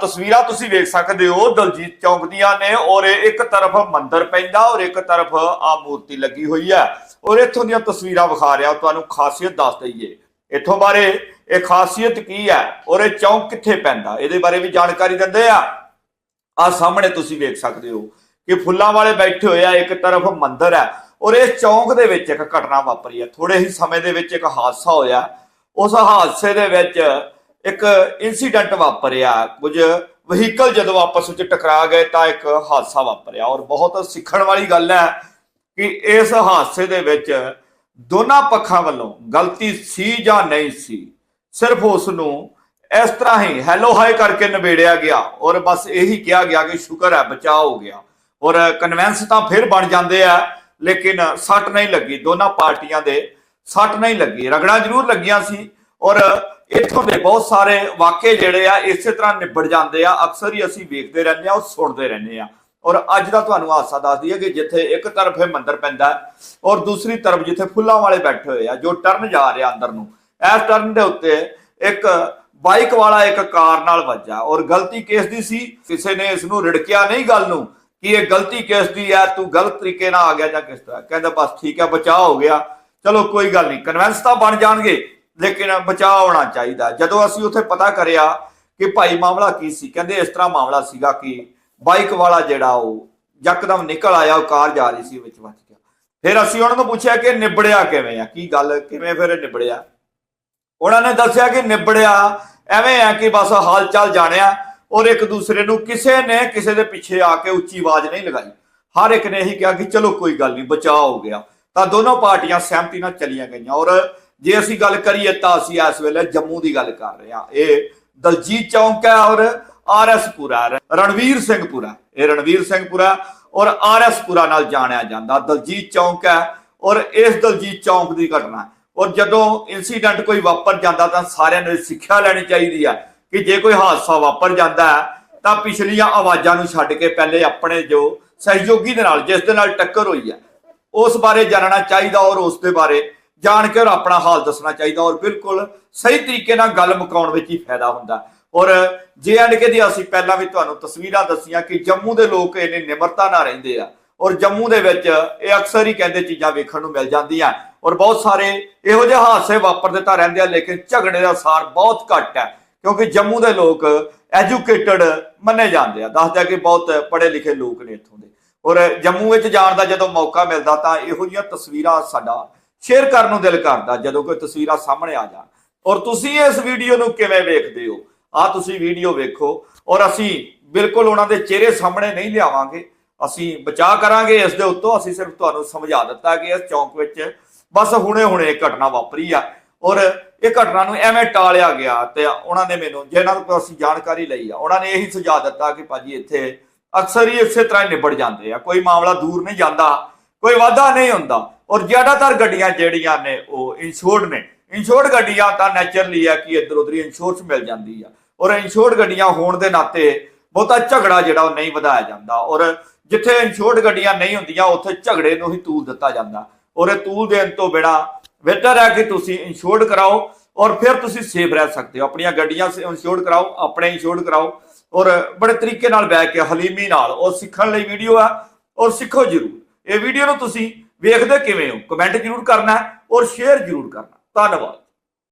ਤਸਵੀਰਾਂ ਤੁਸੀਂ ਵੇਖ ਸਕਦੇ ਹੋ, ਦਲਜੀਤ ਚੌਂਕ ਦੀਆਂ ਨੇ ਔਰ ਇੱਕ ਤਰਫ ਮੰਦਿਰ ਪੈਂਦਾ ਔਰ ਇੱਕ ਤਰਫ ਆ ਮੂਰਤੀ ਲੱਗੀ ਹੋਈ ਹੈ। ਔਰ ਇੱਥੋਂ ਦੀਆਂ ਤਸਵੀਰਾਂ ਵਿਖਾ ਰਿਹਾ, ਤੁਹਾਨੂੰ ਖਾਸੀਅਤ ਦੱਸ ਦਈਏ। ਇੱਥੋਂ ਬਾਰੇ ਇਹ ਖਾਸੀਅਤ ਕੀ ਹੈ ਔਰ ਇਹ ਚੌਂਕ ਕਿੱਥੇ ਪੈਂਦਾ, ਇਹਦੇ ਬਾਰੇ ਵੀ ਜਾਣਕਾਰੀ ਦਿੰਦੇ ਆ। ਆ ਸਾਹਮਣੇ ਤੁਸੀਂ ਵੇਖ ਸਕਦੇ ਹੋ ਕਿ ਫੁੱਲਾਂ ਵਾਲੇ ਬੈਠੇ ਹੋਏ ਆ, ਇੱਕ ਤਰਫ ਮੰਦਿਰ ਹੈ ਔਰ ਇਸ ਚੌਂਕ ਦੇ ਵਿੱਚ ਇੱਕ ਘਟਨਾ ਵਾਪਰੀ ਹੈ। ਥੋੜੇ ਹੀ ਸਮੇਂ ਦੇ ਵਿੱਚ ਇੱਕ ਹਾਦਸਾ ਹੋਇਆ। ਉਸ ਹਾਦਸੇ ਦੇ ਵਿੱਚ ਇੱਕ ਇਨਸੀਡੈਂਟ ਵਾਪਰਿਆ। ਕੁਝ ਵਹੀਕਲ ਜਦੋਂ ਆਪਸ ਵਿੱਚ ਟਕਰਾ ਗਏ ਤਾਂ ਇੱਕ ਹਾਦਸਾ ਵਾਪਰਿਆ। ਔਰ ਬਹੁਤ ਸਿੱਖਣ ਵਾਲੀ ਗੱਲ ਹੈ ਕਿ ਇਸ ਹਾਦਸੇ ਦੇ ਵਿੱਚ ਦੋਨਾਂ ਪੱਖਾਂ ਵੱਲੋਂ ਗਲਤੀ ਸੀ ਜਾਂ ਨਹੀਂ ਸੀ, ਸਿਰਫ ਉਸ ਨੂੰ ਇਸ ਤਰ੍ਹਾਂ ਹੀ ਹੈਲੋ ਹਾਈ ਕਰਕੇ ਨਿਬੇੜਿਆ ਗਿਆ। ਔਰ ਬਸ ਇਹੀ ਕਿਹਾ ਗਿਆ ਕਿ ਸ਼ੁਕਰ ਹੈ, ਬਚਾਅ ਹੋ ਗਿਆ। ਔਰ ਕਨਵੈਂਸ ਤਾਂ ਫਿਰ ਬਣ ਜਾਂਦੇ ਆ, ਲੇਕਿਨ ਸੱਟ ਨਹੀਂ ਲੱਗੀ। ਦੋਨਾਂ ਪਾਰਟੀਆਂ ਦੇ ਸੱਟ ਨਹੀਂ ਲੱਗੀ। ਰਗੜਾਂ ਜ਼ਰੂਰ ਲੱਗੀਆਂ ਸੀ। ਔਰ ਇੱਥੋਂ ਦੇ ਬਹੁਤ ਸਾਰੇ ਵਾਕਿਏ ਜਿਹੜੇ ਆ ਇਸੇ ਤਰ੍ਹਾਂ ਨਿਬੜ ਜਾਂਦੇ ਆ, ਅਕਸਰ ਹੀ ਅਸੀਂ ਵੇਖਦੇ ਰਹਿੰਦੇ ਆ, ਉਹ ਸੁਣਦੇ ਰਹਿੰਦੇ ਆ। ਔਰ ਅੱਜ ਦਾ ਤੁਹਾਨੂੰ ਹਾਦਸਾ ਦੱਸਦੀ ਹੈ ਕਿ ਜਿੱਥੇ ਇੱਕ ਤਰਫ ਇਹ ਮੰਦਿਰ ਪੈਂਦਾ ਔਰ ਦੂਸਰੀ ਤਰਫ ਜਿੱਥੇ ਫੁੱਲਾਂ ਵਾਲੇ ਬੈਠੇ ਹੋਏ ਆ, ਜੋ ਟਰਨ ਜਾ ਰਿਹਾ ਅੰਦਰ ਨੂੰ। ਇਸ ਟਰਨ ਦੇ ਉੱਤੇ ਇੱਕ ਬਾਈਕ ਵਾਲਾ ਇੱਕ ਕਾਰ ਨਾਲ ਵੱਜਾ ਔਰ ਗਲਤੀ ਕਿਸ ਦੀ ਸੀ? ਕਿਸੇ ਨੇ ਇਸ ਨੂੰ ਰਿੜਕਿਆ ਨਹੀਂ ਗੱਲ ਨੂੰ ਕਿ ਇਹ ਗਲਤੀ ਕਿਸ ਦੀ ਹੈ, ਤੂੰ ਗਲਤ ਤਰੀਕੇ ਨਾਲ ਆ ਗਿਆ ਜਾਂ ਕਿਸ ਤਰ੍ਹਾਂ? ਕਹਿੰਦਾ, ਬਸ ਠੀਕ ਹੈ ਬਚਾਅ ਹੋ ਗਿਆ। ਚਲੋ, ਕੋਈ ਗੱਲ ਨਹੀਂ। ਕਨਵੈਂਸ ਤਾਂ ਬਣ ਜਾਣਗੇ। ਲੇਕਿਨ ਬਚਾਅ ਹੋਣਾ ਚਾਹੀਦਾ। ਜਦੋਂ ਅਸੀਂ ਉੱਥੇ ਪਤਾ ਕਰਿਆ ਕਿ ਭਾਈ ਮਾਮਲਾ ਕੀ ਸੀ, ਕਹਿੰਦੇ ਇਸ ਤਰ੍ਹਾਂ ਮਾਮਲਾ ਸੀਗਾ ਕਿ ਬਾਈਕ ਵਾਲਾ ਜਿਹੜਾ ਉਹ ਯਕਦਮ ਨਿਕਲ ਆਇਆ, ਉਹ ਕਾਰ ਜਾ ਰਹੀ ਸੀ, ਵਿੱਚ ਵੱਜ ਗਿਆ। ਫਿਰ ਅਸੀਂ ਉਹਨਾਂ ਨੂੰ ਪੁੱਛਿਆ ਕਿ ਨਿਬੜਿਆ ਕਿਵੇਂ ਆ? ਕੀ ਗੱਲ, ਕਿਵੇਂ ਫਿਰ ਨਿਬੜਿਆ? ਉਹਨਾਂ ਨੇ ਦੱਸਿਆ ਕਿ ਨਿਬੜਿਆ ਐਵੇਂ ਆ ਕਿ ਬਸ ਹਾਲ ਚਾਲ ਜਾਣਿਆ ਔਰ ਇੱਕ ਦੂਸਰੇ ਨੂੰ ਕਿਸੇ ਨੇ ਕਿਸੇ ਦੇ ਪਿੱਛੇ ਆ ਕੇ ਉੱਚੀ ਆਵਾਜ਼ ਨਹੀਂ ਲਗਾਈ। ਹਰ ਇੱਕ ਨੇ ਇਹੀ ਕਿਹਾ ਕਿ ਚਲੋ ਕੋਈ ਗੱਲ ਨਹੀਂ, ਬਚਾਅ ਹੋ ਗਿਆ। ਤਾਂ ਦੋਨੋਂ ਪਾਰਟੀਆਂ ਸਹਿਮਤੀ ਨਾਲ ਚਲੀਆਂ ਗਈਆਂ ਔਰ ਜੇ ਅਸੀਂ ਗੱਲ ਕਰੀਏ ਤਾਂ ਅਸੀਂ ਇਸ ਵੇਲੇ ਜੰਮੂ ਦੀ ਗੱਲ ਕਰ ਰਹੇ ਹਾਂ। ਇਹ ਦਲਜੀਤ ਚੌਂਕ ਹੈ ਔਰ ਆਰਐਸ ਪੁਰਾ ਰਣਵੀਰ ਸਿੰਘ ਪੁਰਾ ਇਹ ਰਣਵੀਰ ਸਿੰਘ ਪੁਰਾ ਔਰ ਆਰਐਸ ਪੁਰਾ ਨਾਲ ਜਾਣਿਆ ਜਾਂਦਾ। ਦਲਜੀਤ ਚੌਂਕ ਹੈ ਔਰ ਇਸ ਦਲਜੀਤ ਚੌਂਕ ਦੀ ਘਟਨਾ ਔਰ ਜਦੋਂ ਇਨਸੀਡੈਂਟ ਕੋਈ ਵਾਪਰ ਜਾਂਦਾ ਤਾਂ ਸਾਰਿਆਂ ਨੂੰ ਇਹ ਸਿੱਖਿਆ ਲੈਣੀ ਚਾਹੀਦੀ ਹੈ ਕਿ ਜੇ ਕੋਈ ਹਾਦਸਾ ਵਾਪਰ ਜਾਂਦਾ ਹੈ ਤਾਂ ਪਿਛਲੀਆਂ ਆਵਾਜ਼ਾਂ ਨੂੰ ਛੱਡ ਕੇ ਪਹਿਲੇ ਆਪਣੇ ਜੋ ਸਹਿਯੋਗੀ ਦੇ ਨਾਲ, ਜਿਸ ਦੇ ਨਾਲ ਟੱਕਰ ਹੋਈ ਹੈ, ਉਸ ਬਾਰੇ ਜਾਣਨਾ ਚਾਹੀਦਾ ਔਰ ਉਸ ਦੇ ਬਾਰੇ ਜਾਣ ਕੇ ਔਰ ਆਪਣਾ ਹਾਲ ਦੱਸਣਾ ਚਾਹੀਦਾ ਔਰ ਬਿਲਕੁਲ ਸਹੀ ਤਰੀਕੇ ਨਾਲ ਗੱਲ ਮੁਕਾਉਣ ਵਿੱਚ ਹੀ ਫਾਇਦਾ ਹੁੰਦਾ। ਔਰ ਜੇ ਐਂਡ ਕੇ ਦੀ ਅਸੀਂ ਪਹਿਲਾਂ ਵੀ ਤੁਹਾਨੂੰ ਤਸਵੀਰਾਂ ਦੱਸੀਆਂ ਕਿ ਜੰਮੂ ਦੇ ਲੋਕ ਇਹਨੇ ਨਿਮਰਤਾ ਨਾਲ ਰਹਿੰਦੇ ਆ ਔਰ ਜੰਮੂ ਦੇ ਵਿੱਚ ਇਹ ਅਕਸਰ ਹੀ ਕਹਿੰਦੇ ਚੀਜ਼ਾਂ ਵੇਖਣ ਨੂੰ ਮਿਲ ਜਾਂਦੀਆਂ ਔਰ ਬਹੁਤ ਸਾਰੇ ਇਹੋ ਜਿਹੇ ਹਾਦਸੇ ਵਾਪਰਦੇ ਤਾਂ ਰਹਿੰਦੇ ਆ, ਲੇਕਿਨ ਝਗੜੇ ਦਾ ਸਾਰ ਬਹੁਤ ਘੱਟ ਹੈ ਕਿਉਂਕਿ ਜੰਮੂ ਦੇ ਲੋਕ ਐਜੂਕੇਟਡ ਮੰਨੇ ਜਾਂਦੇ ਆ। ਦੱਸਦਾ ਕਿ ਬਹੁਤ ਪੜ੍ਹੇ ਲਿਖੇ ਲੋਕ ਨੇ ਇੱਥੋਂ ਦੇ। ਔਰ ਜੰਮੂ ਵਿੱਚ ਜਾਣ ਦਾ ਜਦੋਂ ਮੌਕਾ ਮਿਲਦਾ ਤਾਂ ਇਹੋ ਜਿਹੀਆਂ ਤਸਵੀਰਾਂ ਸਾਡਾ ਸ਼ੇਅਰ ਕਰਨ ਨੂੰ ਦਿਲ ਕਰਦਾ ਜਦੋਂ ਕੋਈ ਤਸਵੀਰਾਂ ਸਾਹਮਣੇ ਆ ਜਾਣ। ਔਰ ਤੁਸੀਂ ਇਸ ਵੀਡੀਓ ਨੂੰ ਕਿਵੇਂ ਵੇਖਦੇ ਹੋ? ਆ ਤੁਸੀਂ ਵੀਡੀਓ ਵੇਖੋ ਔਰ ਅਸੀਂ ਬਿਲਕੁਲ ਉਹਨਾਂ ਦੇ ਚਿਹਰੇ ਸਾਹਮਣੇ ਨਹੀਂ ਲਿਆਵਾਂਗੇ। ਅਸੀਂ ਬਚਾਅ ਕਰਾਂਗੇ, ਇਸ ਦੇ ਉੱਤੋਂ ਅਸੀਂ ਸਿਰਫ ਤੁਹਾਨੂੰ ਸਮਝਾ ਦਿੱਤਾ ਕਿ ਇਸ ਚੌਂਕ ਵਿੱਚ। ਬਸ ਹੁਣੇ-ਹੁਣੇ ਇਹ ਘਟਨਾ ਵਾਪਰੀ ਆ ਔਰ ਇਹ ਘਟਨਾ ਨੂੰ ਐਵੇਂ ਟਾਲਿਆ ਗਿਆ ਤੇ ਉਹਨਾਂ ਨੇ ਮੈਨੂੰ, ਜਿਹਨਾਂ ਤੋਂ ਅਸੀਂ ਜਾਣਕਾਰੀ ਲਈ ਆ, ਉਹਨਾਂ ਨੇ ਇਹੀ ਸੁਝਾਅ ਦਿੱਤਾ ਕਿ ਭਾਜੀ ਇੱਥੇ ਅਕਸਰ ਹੀ ਇਸੇ ਤਰ੍ਹਾਂ ਨਿਬੜ ਜਾਂਦੇ ਆ। ਕੋਈ ਮਾਮਲਾ ਦੂਰ ਨਹੀਂ ਜਾਂਦਾ, ਕੋਈ ਵਾਧਾ ਨਹੀਂ ਹੁੰਦਾ। ਔਰ ਜ਼ਿਆਦਾਤਰ ਗੱਡੀਆਂ ਜਿਹੜੀਆਂ ਨੇ ਉਹ ਇੰਸ਼ੋਰਡ ਨੇ। ਇੰਸ਼ੋਰਡ ਗੱਡੀਆਂ ਤਾਂ ਨੇਚਰਲੀ ਆ ਕਿ ਇੱਧਰ ਉੱਧਰ ਇੰਸ਼ੋਰੈਂਸ ਮਿਲ ਜਾਂਦੀ ਆ। ਔਰ ਇੰਸ਼ੋਰਡ ਗੱਡੀਆਂ ਹੋਣ ਦੇ ਨਾਤੇ ਬਹੁਤਾ ਝਗੜਾ ਜਿਹੜਾ ਉਹ ਨਹੀਂ ਵਧਾਇਆ ਜਾਂਦਾ। ਔਰ ਜਿੱਥੇ ਇੰਸ਼ੋਰਡ ਗੱਡੀਆਂ ਨਹੀਂ ਹੁੰਦੀਆਂ, ਉੱਥੇ ਝਗੜੇ ਨੂੰ ਹੀ ਤੂਲ ਦਿੱਤਾ ਜਾਂਦਾ। ਔਰ ਇਹ ਤੂਲ ਦੇਣ ਤੋਂ ਬਿਨਾ ਬਿਹਤਰ ਹੈ ਕਿ ਤੁਸੀਂ ਇੰਸ਼ੋਰਡ ਕਰਾਓ ਔਰ ਫਿਰ ਤੁਸੀਂ ਸੇਫ ਰਹਿ ਸਕਦੇ ਹੋ। ਆਪਣੀਆਂ ਗੱਡੀਆਂ ਇੰਸ਼ੋਰਡ ਕਰਾਓ, ਆਪਣੇ ਇੰਸ਼ੋਰਡ ਕਰਾਓ। ਔਰ ਬੜੇ ਤਰੀਕੇ ਨਾਲ ਬੈ ਕੇ, ਹਲੀਮੀ ਨਾਲ ਔਰ ਸਿੱਖਣ ਲਈ ਵੀਡੀਓ ਆ। ਔਰ ਸਿੱਖੋ ਜ਼ਰੂਰ। ਇਹ ਵੀਡੀਓ ਨੂੰ ਤੁਸੀਂ ਵੇਖਦੇ ਕਿਵੇਂ ਹੋ? ਕਮੈਂਟ ਜ਼ਰੂਰ ਕਰਨਾ ਔਰ ਸ਼ੇਅਰ ਜ਼ਰੂਰ ਕਰਨਾ ਧੰਨਵਾਦ।